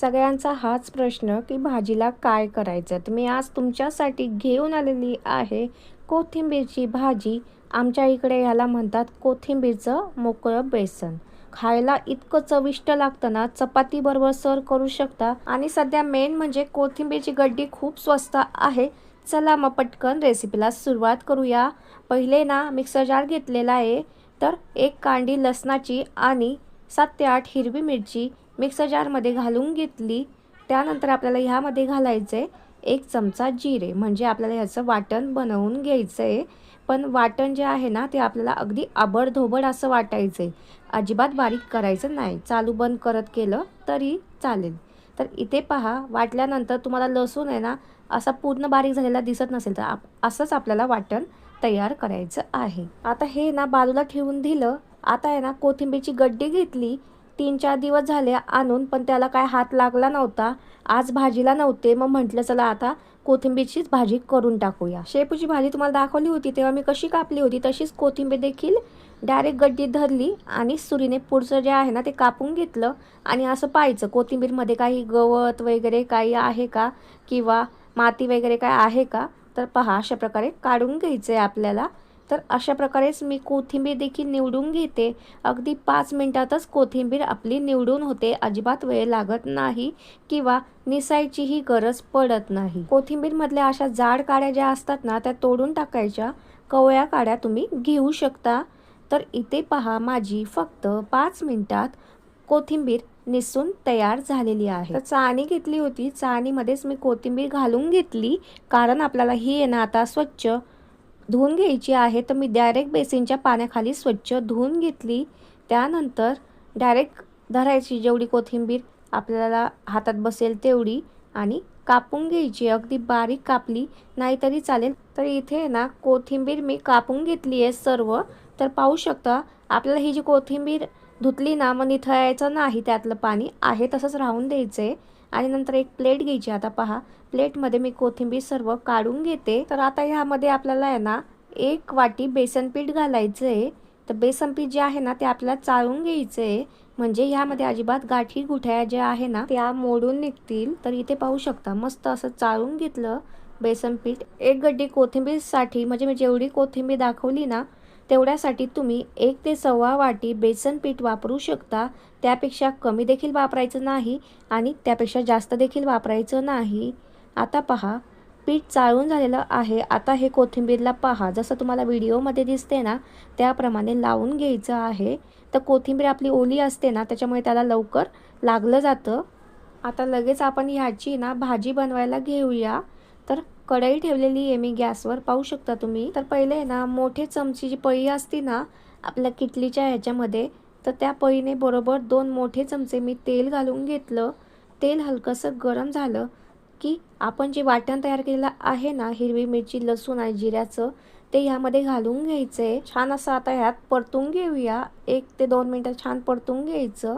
सगळ्यांचा हाच प्रश्न की भाजीला काय करायचं? तर मी आज तुमच्यासाठी घेऊन आलेली आहे कोथिंबीरची भाजी. आमच्या इकडे याला म्हणतात कोथिंबीरचं मोकळं बेसन. खायला इतकं चविष्ट लागतं ना चपातीबरोबर सर्व करू शकता. आणि सध्या मेन म्हणजे कोथिंबीरची गड्डी खूप स्वस्त आहे. चला मग पटकन रेसिपीला सुरुवात करूया. पहिले ना मिक्सर जार घेतलेला आहे. तर एक कांडी लसणाची आणि सात ते आठ हिरवी मिरची मिक्सर जारमध्ये घालून घेतली. त्यानंतर आपल्याला ह्यामध्ये घालायचं आहे एक चमचा जिरे. म्हणजे आपल्याला ह्याचं वाटण बनवून घ्यायचं आहे पण वाटण जे आहे ना ते आपल्याला अगदी आबडधोबड असं वाटायचं आहे अजिबात बारीक करायचं नाही. चालू बंद करत केलं तरी चालेल. तर इथे पहा वाटल्यानंतर तुम्हाला लसूण आहे ना असा पूर्ण बारीक झालेला दिसत नसेल तर आप असंच आपल्याला वाटण तयार करायचं आहे. आता हे ना बाजूला ठेवून दिलं. आता आहे ना कोथिंबीरची गड्डी घेतली तीन चार दिवस झाले आणून पण त्याला काय हात लागला नव्हता आज भाजीला नव्हते मग म्हटलं चला आता कोथिंबीरचीच भाजी करून टाकूया. शेपूची भाजी तुम्हाला दाखवली होती तेव्हा मी कशी कापली होती तशीच कोथिंबीर देखील डायरेक्ट गड्डीत धरली आणि सुरीने पुढचं जे आहे ना ते कापून घेतलं आणि असं पाहायचं कोथिंबीरमध्ये काही गवत वगैरे काही आहे का किंवा माती वगैरे काय आहे का तर पहा अशा प्रकारे काढून घ्यायचं आहे आपल्याला. तर अशा प्रकारेच मी कोथिंबीर देखील निवडून घेते. अगदी पाच मिनटातच कोथिंबीर आपली निवडून होते. अजिबात वेळ लागत नाही किंवा निसायचीही गरज पडत नाही. कोथिंबीरमधल्या अशा जाड काड्या ज्या असतात ना त्या तोडून टाकायच्या. कवळ्या काड्या तुम्ही घेऊ शकता. तर इथे पहा माझी फक्त पाच मिनटात कोथिंबीर निसून तयार झालेली आहे. तर चाणी घेतली होती. चाणीमध्येच मी कोथिंबीर घालून घेतली. कारण आपल्याला ही आहे ना आता स्वच्छ धुवून घ्यायची आहे तर मी डायरेक्ट बेसिनच्या पाण्याखाली स्वच्छ धुवून घेतली. त्यानंतर डायरेक्ट धरायची जेवढी कोथिंबीर आपल्याला हातात बसेल तेवढी आणि कापून घ्यायची. अगदी बारीक कापली नाहीतरी चालेल. तर इथे ना कोथिंबीर मी कापून घेतली आहे सर्व. तर पाहू शकता आपल्याला ही जी कोथिंबीर धुतली ना मग निथळायचं नाही त्यातलं पाणी आहे तसंच राहून द्यायचं आहे आणि नंतर एक प्लेट घ्यायची. आता पहा प्लेटमध्ये मी कोथिंबीर सर्व काढून घेते. तर आता ह्यामध्ये आपल्याला आहे ना एक वाटी बेसन पीठ घालायचं आहे तर बेसन पीठ जे आहे ना ते आपल्याला चाळून घ्यायचं आहे म्हणजे ह्यामध्ये अजिबात गाठी गुठ्या ज्या आहे ना त्या मोडून निघतील. तर इथे पाहू शकता मस्त असं चाळून घेतलं बेसन पीठ. एक गड्डी कोथिंबीरसाठी म्हणजे मी जेवढी कोथिंबीर दाखवली ना तेवढ्यासाठी तुम्ही एक ते सव्वा वाटी बेसन पीठ वापरू शकता. त्यापेक्षा कमी देखील वापरायचं नाही आणि त्यापेक्षा जास्त देखील वापरायचं नाही. आता पहा पीठ चाळून झालेलं आहे. आता हे कोथिंबीरला पहा. जसं तुम्हाला व्हिडिओमध्ये दिसते ना त्याप्रमाणे लावून घ्यायचं आहे. तर कोथिंबीर आपली ओली असते ना त्याच्यामुळे त्याला लवकर लागलं जातं. आता लगेच आपण ह्याची ना भाजी बनवायला घेऊया. कढई ठेवलेली आहे मी गॅसवर. पाहू शकता तुम्ही. तर पहिले ना मोठे चमची जी पळी असते ना आपल्या किटलीच्या ह्याच्यामध्ये तर त्या पळीने बरोबर दोन मोठे चमचे मी तेल घालून घेतलं. तेल हलकंसं गरम झालं की आपण जे वाटण तयार केलेलं आहे ना हिरवी मिरची लसूण आणि जिऱ्याचं ते ह्यामध्ये घालून घ्यायचं. आहे छान असं आता ह्यात परतून घेऊया. एक ते दोन मिनटं छान परतून घ्यायचं.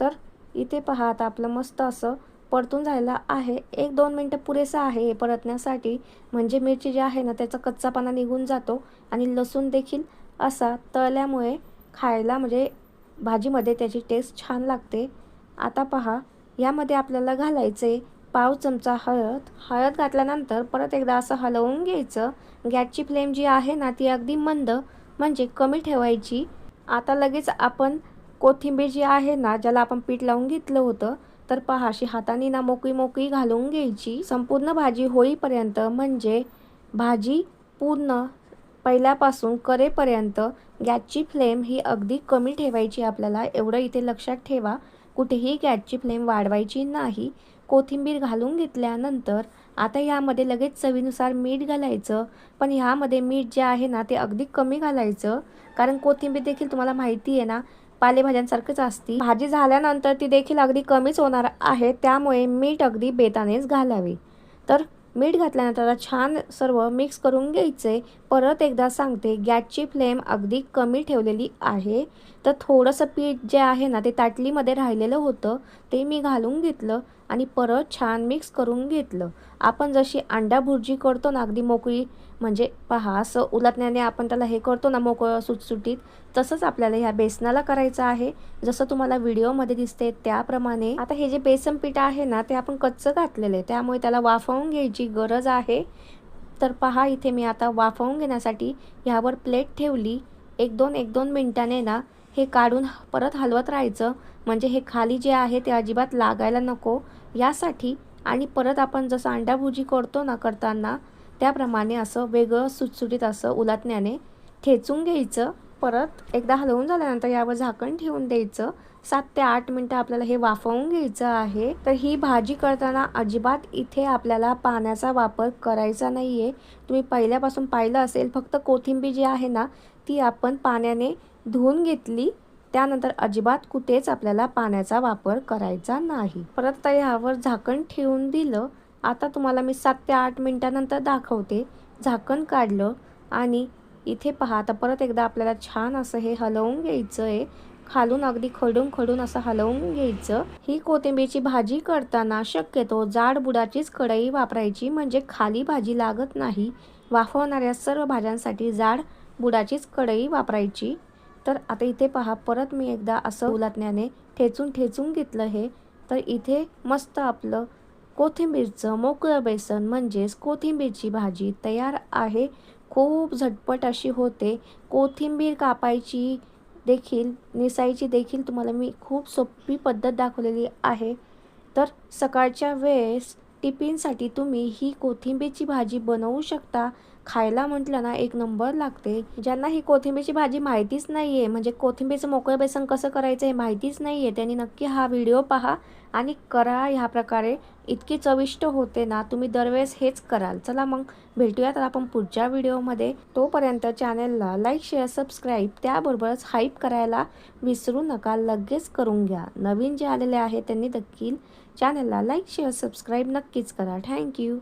तर इथे पहा आता आपलं मस्त असं परतून झालेला आहे. एक दोन मिनटं पुरेसं आहे हे परतण्यासाठी. म्हणजे मिरची जी आहे ना त्याचा कच्चापणा निघून जातो आणि लसूण देखील असा तळल्यामुळे खायला म्हणजे भाजीमध्ये त्याची टेस्ट छान लागते. आता पहा यामध्ये आपल्याला घालायचे पाव चमचा हळद. हळद घातल्यानंतर परत एकदा असं हलवून घ्यायचं. गॅसची फ्लेम जी आहे ना ती अगदी मंद म्हणजे कमी ठेवायची. आता लगेच आपण कोथिंबीर जी आहे ना ज्याला आपण पीठ लावून घेतलं होतं तर पहा अशी हाताने ना मोकळी मोकळी घालून घ्यायची. संपूर्ण भाजी होईपर्यंत म्हणजे भाजी पूर्ण पहिल्यापासून करेपर्यंत गॅसची फ्लेम ही अगदी कमी ठेवायची आपल्याला. एवढं इथे लक्षात ठेवा. कुठेही गॅसची फ्लेम वाढवायची नाही. कोथिंबीर घालून घेतल्यानंतर आता यामध्ये लगेच चवीनुसार मीठ घालायचं. पण ह्यामध्ये मीठ जे आहे ना ते अगदी कमी घालायचं. कारण कोथिंबीर देखील तुम्हाला माहिती आहे ना पालेभाज्यांसारखंच असती. भाजी झाल्यानंतर ती देखील अगदी कमीच होणार आहे त्यामुळे मीठ अगदी बेतानेच घालावे. तर मीठ घातल्यानंतर छान सर्व मिक्स करून घ्यायचे. परत एकदा सांगते गॅसची फ्लेम अगदी कमी ठेवलेली आहे. तर थोडंसं पीठ जे आहे ना ते ताटलीमध्ये राहिलेलं होतं ते मी घालून घेतलं. आणि परत छान मिक्स करून घेतलं. आपण जशी अंडा भुर्जी करतो ना अगदी मोकळी म्हणजे पहा असं उलटण्याने आपण त्याला हे करतो ना मोकळं सुटसुटीत तसंच आपल्याला ह्या बेसनाला करायचं आहे. जसं तुम्हाला व्हिडिओमध्ये दिसते त्याप्रमाणे. आता हे जे बेसन पीठ आहे ना ते आपण कच्चं घातलेलं आहे. त्यामुळे त्याला वाफवून घ्यायची गरज आहे. तर पहा इथे मी आता वाफवून घेण्यासाठी ह्यावर प्लेट ठेवली. एक दोन एक दोन मिनटाने ना हे काढून परत हलवत राहायचं. म्हणजे हे खाली जे आहे ते अजिबात लागायला नको. यासाठी आणि परत आपण जसं अंडाभुजी करतो ना करताना त्याप्रमाणे असं वेगळं सुटसुटीत असं उलटण्याने ठेचून घ्यायचं. परत एकदा हलवून झाल्यानंतर यावर झाकण ठेवून द्यायचं. सात ते आठ मिनटं आपल्याला हे वाफवून घ्यायचं आहे. तर ही भाजी करताना अजिबात इथे आपल्याला पाण्याचा वापर करायचा नाही आहे तुम्ही पहिल्यापासून पाहिलं असेल फक्त कोथिंबीर जी आहे ना ती आपण पाण्याने धुवून घेतली त्यानंतर अजिबात कुठेच आपल्याला पाण्याचा वापर करायचा नाही. परत तर ह्यावर झाकण ठेवून दिलं. आता तुम्हाला मी सात ते आठ मिनटानंतर दाखवते. झाकण काढलं आणि इथे पहा आता परत एकदा आपल्याला छान असं हे हलवून घ्यायचं आहे खालून अगदी खडून खडून असं हलवून घ्यायचं. ही कोथिंबीरची भाजी करताना शक्यतो जाड बुडाचीच कढई वापरायची म्हणजे खाली भाजी लागत नाही. वाफवणाऱ्या सर्व भाज्यांसाठी जाड बुडाचीच कढई वापरायची. तर आता इथे पहा परत मी एकदा असं उलटण्याने ठेचून ठेचून घेतलं हे. तर इथे मस्त आपलं कोथिंबीरचं मोकळं बेसन म्हणजेच कोथिंबीरची भाजी तयार आहे. खूप झटपट अशी होते. कोथिंबीर कापायची देखील निसायची देखील तुम्हाला मी खूप सोपी पद्धत दाखवलेली आहे. तर सकाळच्या वेळेस टिफिनसाठी तुम्ही ही कोथिंबीरची भाजी बनवू शकता. खायला म्हटलं ना एक नंबर लागते. ज्यांना ही कोथिंबीरची भाजी माहितीच नाही आहे म्हणजे कोथिंबीरचं मोकळं बेसन कसं करायचं हे माहितीच नाही आहे त्यांनी नक्की हा व्हिडिओ पहा आणि करा ह्या प्रकारे. इतकी चविष्ट होते ना तुम्ही दरवेळेस हेच कराल. चला मग भेटूयात आपण पुढच्या व्हिडिओमध्ये. तोपर्यंत चॅनलला लाईक शेअर सबस्क्राईब त्याबरोबरच हाईप करायला विसरू नका. लगेच करून घ्या. नवीन जे आलेले आहे त्यांनी देखील चॅनलला लाईक शेअर सबस्क्राईब नक्कीच करा. थँक्यू.